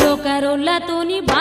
బ్రోకరోళ్ళతోని బా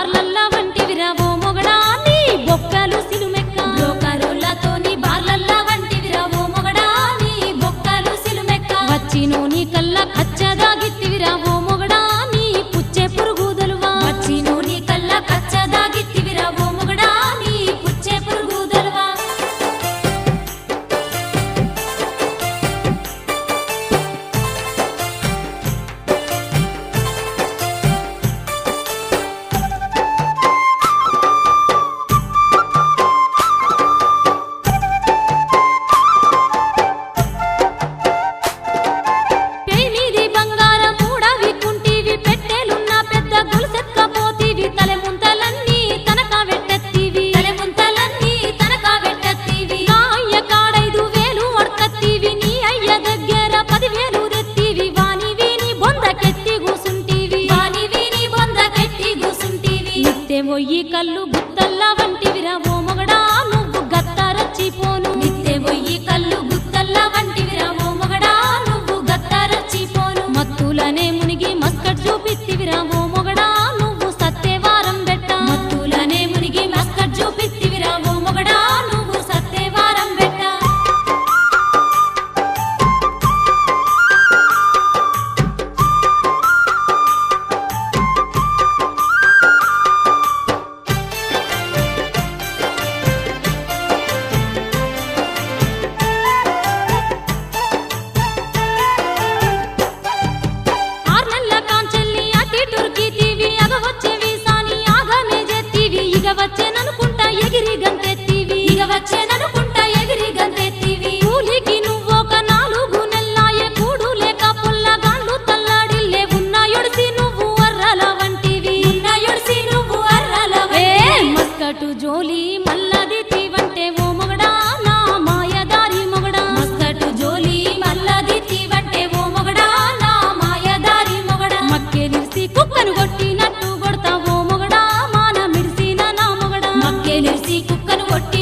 ఒయ్యి కళ్ళు గుత్తల్లా వంటివిరా ఓ మొగడా నువ్వు గత్తారచ్చిపోను. నిత్య ఒయ్యి కళ్ళు జోలి మల్లది తీవంటే ఓ మొగడా నా మాయదారి మొగడా. మక్కటు జోలి మల్లది తీవంటే ఓ మొగడా నా మాయదారి మొగడా. మక్కే నిరిసి కుక్కను కొట్టినట్టు కొడతా ఓ మొగడా మాన నా మొగడా. మక్కే నిరిసి కుక్కను కొట్టి